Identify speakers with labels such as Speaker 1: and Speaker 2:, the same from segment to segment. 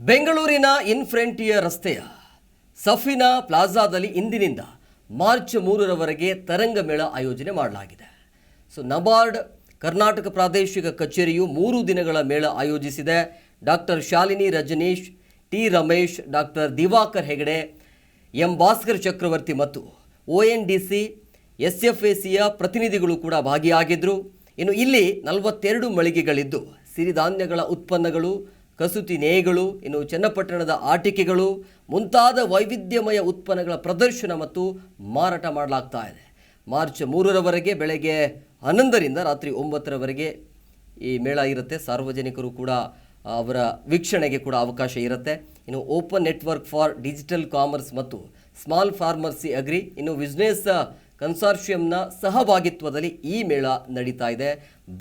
Speaker 1: ಬೆಂಗಳೂರಿನ ಇನ್ಫ್ರಂಟಿಯರ್ ರಸ್ತೆಯ ಸಫಿನಾ ಪ್ಲಾಜಾದಲ್ಲಿ ಇಂದಿನಿಂದ ಮಾರ್ಚ್ ಮೂರರವರೆಗೆ ತರಂಗ ಮೇಳ ಆಯೋಜನೆ ಮಾಡಲಾಗಿದೆ. ಸೊ, ನಬಾರ್ಡ್ ಕರ್ನಾಟಕ ಪ್ರಾದೇಶಿಕ ಕಚೇರಿಯು ಮೂರು ದಿನಗಳ ಮೇಳ ಆಯೋಜಿಸಿದೆ. Doctor Shalini, Rajneesh, T. Ramesh doctor Divakar Hegde, M. Bhaskar Chakravarthi ಮತ್ತು O N D C, S F A ಸಿಯ ಪ್ರತಿನಿಧಿಗಳು ಕೂಡ ಭಾಗಿಯಾಗಿದ್ದರು ಇನ್ನು ಇಲ್ಲಿ ನಲವತ್ತೆರಡು ಮಳಿಗೆಗಳಿದ್ದು ಸಿರಿಧಾನ್ಯಗಳ ಉತ್ಪನ್ನಗಳು ಕಸೂತಿ ನೇಯಗಳು, ಇನ್ನು ಚನ್ನಪಟ್ಟಣದ ಆಟಿಕೆಗಳು, ಮುಂತಾದ ವೈವಿಧ್ಯಮಯ ಉತ್ಪನ್ನಗಳ ಪ್ರದರ್ಶನ ಮತ್ತು ಮಾರಾಟ ಮಾಡಲಾಗ್ತಾ ಇದೆ. ಮಾರ್ಚ್ ಮೂರರವರೆಗೆ ಬೆಳಗ್ಗೆ ಹನ್ನೊಂದರಿಂದ ರಾತ್ರಿ ಒಂಬತ್ತರವರೆಗೆ ಈ ಮೇಳ ಇರುತ್ತೆ. ಸಾರ್ವಜನಿಕರು ಕೂಡ ಅವರ ವೀಕ್ಷಣೆಗೆ ಕೂಡ ಅವಕಾಶ ಇರುತ್ತೆ. ಇನ್ನು open network for digital commerce ಮತ್ತು ಸ್ಮಾಲ್ ಫಾರ್ಮರ್ಸಿ ಅಗ್ರಿ, ಇನ್ನು ಬಿಸ್ನೆಸ್ ಕನ್ಸಾರ್ಷಿಯಂನ ಸಹಭಾಗಿತ್ವದಲ್ಲಿ ಈ ಮೇಳ ನಡೀತಾ ಇದೆ.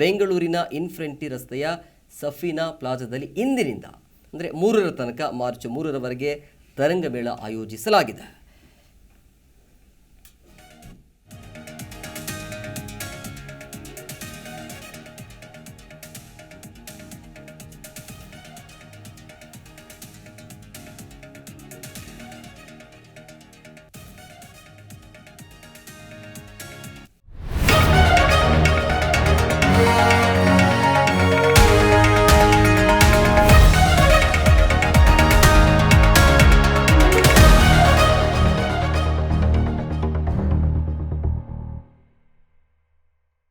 Speaker 1: ಬೆಂಗಳೂರಿನ ಇನ್ಫ್ರೆಂಟಿ ರಸ್ತೆಯ ಸಫೀನಾ ಪ್ಲಾಜಾದಲ್ಲಿ ಇಂದಿನಿಂದ ಅಂದರೆ ಮೂರರ ತನಕ ಮಾರ್ಚ್ ಮೂರರವರೆಗೆ ತರಂಗ ಮೇಳ ಆಯೋಜಿಸಲಾಗಿದೆ.